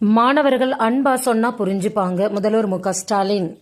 மாணவர்கள் அன்பா சொன்னா புரிஞ்சுப்பாங்க. முதல்வர் மு க ஸ்டாலின்.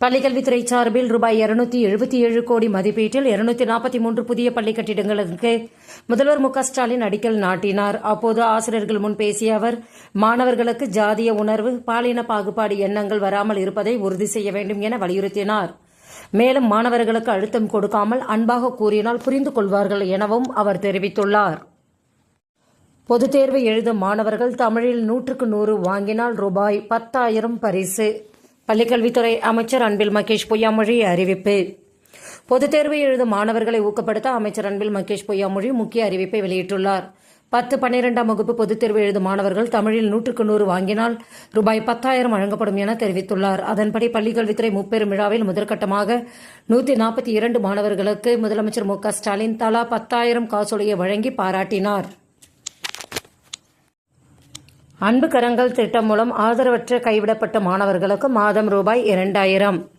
பள்ளிக்கல்வித்துறை சார்பில் ரூபாய் இருநூத்தி எழுபத்தி ஏழு கோடி மதிப்பீட்டில் இருநூத்தி நாற்பத்தி மூன்று புதிய பள்ளி கட்டிடங்களுக்கு முதல்வர் மு க ஸ்டாலின் அடிக்கல் நாட்டினார். அப்போது ஆசிரியர்கள் முன் பேசிய அவர் மாணவர்களுக்கு ஜாதிய உணர்வு பாலின பாகுபாடு எண்ணங்கள் வராமல் இருப்பதை உறுதி செய்ய வேண்டும் என வலியுறுத்தினார். மேலும் மாணவர்களுக்கு அழுத்தம் கொடுக்காமல் அன்பாக கூறினால் புரிந்து கொள்வார்கள் எனவும் அவர் தெரிவித்துள்ளார். பொதுத் தேர்வு எழுதும் மாணவர்கள் தமிழில் நூற்றுக்கு நூறு வாங்கினால் ரூபாய் பத்தாயிரம் பரிசு. பள்ளிக்கல்வித்துறை அமைச்சர் அன்பில் மகேஷ் பொய்யாமொழி அறிவிப்பு. பொதுத் தேர்வு எழுதும் மாணவர்களை ஊக்கப்படுத்த அமைச்சர் அன்பில் மகேஷ் பொய்யாமொழி முக்கிய அறிவிப்பை வெளியிட்டுள்ளார். பத்து பன்னிரெண்டாம் வகுப்பு பொதுத் தேர்வு எழுதும் மாணவர்கள் தமிழில் நூற்றுக்கு நூறு வாங்கினால் ரூபாய் பத்தாயிரம் வழங்கப்படும் என தெரிவித்துள்ளார். அதன்படி பள்ளிக்கல்வித்துறை முப்பெரும் விழாவில் முதற்கட்டமாக நூற்றி நாற்பத்தி இரண்டு மாணவர்களுக்கு முதலமைச்சர் மு க ஸ்டாலின் தலா பத்தாயிரம் காசோலையை வழங்கி பாராட்டினார். அன்பு கரங்கள் திட்டம் மூலம் ஆதரவற்ற கைவிடப்பட்ட மாணவர்களுக்கு மாதம் ரூபாய் இரண்டாயிரம்.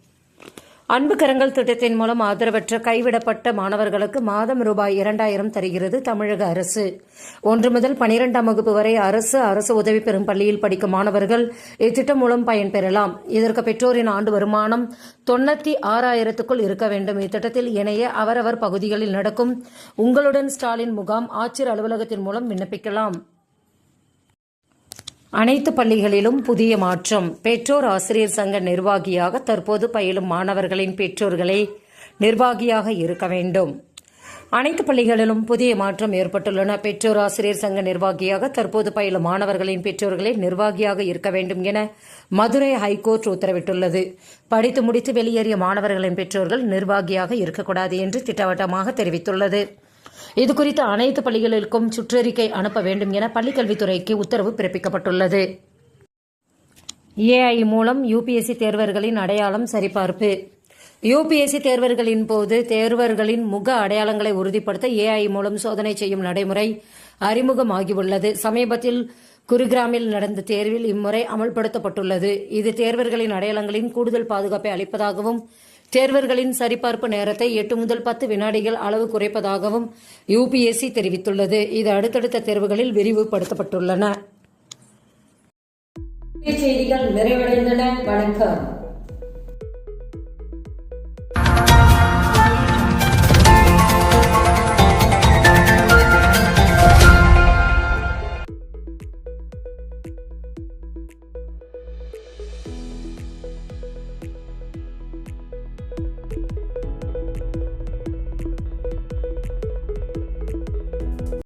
அன்பு கரங்கள் திட்டத்தின் மூலம் ஆதரவற்ற கைவிடப்பட்ட மாணவர்களுக்கு மாதம் ரூபாய் இரண்டாயிரம் தருகிறது தமிழக அரசு. ஒன்று முதல் பனிரெண்டாம் வகுப்பு வரை அரசு அரசு உதவி பெறும் பள்ளியில் படிக்கும் மாணவர்கள் இத்திட்டம் மூலம் பயன்பெறலாம் இதற்கு பெற்றோரின் ஆண்டு வருமானம் தொண்ணூத்தி ஆறாயிரத்துக்குள் இருக்க வேண்டும். இத்திட்டத்தில் இணைய அவரவர் பகுதிகளில் நடக்கும் உங்களுடன் ஸ்டாலின் முகாம் ஆட்சியர் அலுவலகத்தின் மூலம் விண்ணப்பிக்கலாம். அனைத்து பள்ளிகளிலும் புதிய மாற்றம். பெற்றோர் ஆசிரியர் சங்க நிர்வாகியாக தற்போது பயிலும் மாணவர்களின் பெற்றோர்களே நிர்வாகியாக இருக்க வேண்டும். அனைத்து பள்ளிகளிலும் புதிய மாற்றம் ஏற்பட்டுள்ளன. பெற்றோர் ஆசிரியர் சங்க நிர்வாகியாக தற்போது பயிலும் மாணவர்களின் பெற்றோர்களே நிர்வாகியாக இருக்க வேண்டும் என மதுரை ஹைகோர்ட் உத்தரவிட்டுள்ளது. படித்து முடித்து வெளியேறிய மாணவர்களின் பெற்றோர்கள் நிர்வாகியாக இருக்கக்கூடாது என்று திட்டவட்டமாக தெரிவித்துள்ளது. இதுகுறித்து அனைத்து பள்ளிகளுக்கும் சுற்றறிக்கை அனுப்ப வேண்டும் என பள்ளிக்கல்வித்துறைக்கு உத்தரவு பிறப்பிக்கப்பட்டுள்ளது. ஏஐ மூலம் யுபிஎஸ்சி தேர்வர்களின் அடையாளம் சரிபார்ப்பு. யுபிஎஸ்சி தேர்வர்களின் போது தேர்வர்களின் முக அடையாளங்களை உறுதிப்படுத்த ஏஐ மூலம் சோதனை செய்யும் நடைமுறை அறிமுகமாகியுள்ளது. சமீபத்தில் குருகிராமில் நடந்த தேர்வில் இம்முறை அமல்படுத்தப்பட்டுள்ளது. இது தேர்வர்களின் அடையாளங்களின் கூடுதல் பாதுகாப்பை அளிப்பதாகவும் தேர்வர்களின் சரிபார்ப்பு நேரத்தை எட்டு முதல் பத்து வினாடிகள் அளவு குறைப்பதாகவும் யுபிஎஸ்சி தெரிவித்துள்ளது. இது அடுத்தடுத்த தேர்வுகளில் விரிவுபடுத்தப்பட்டுள்ளன. செய்திகள் நிறைவடைந்தன. வணக்கம்.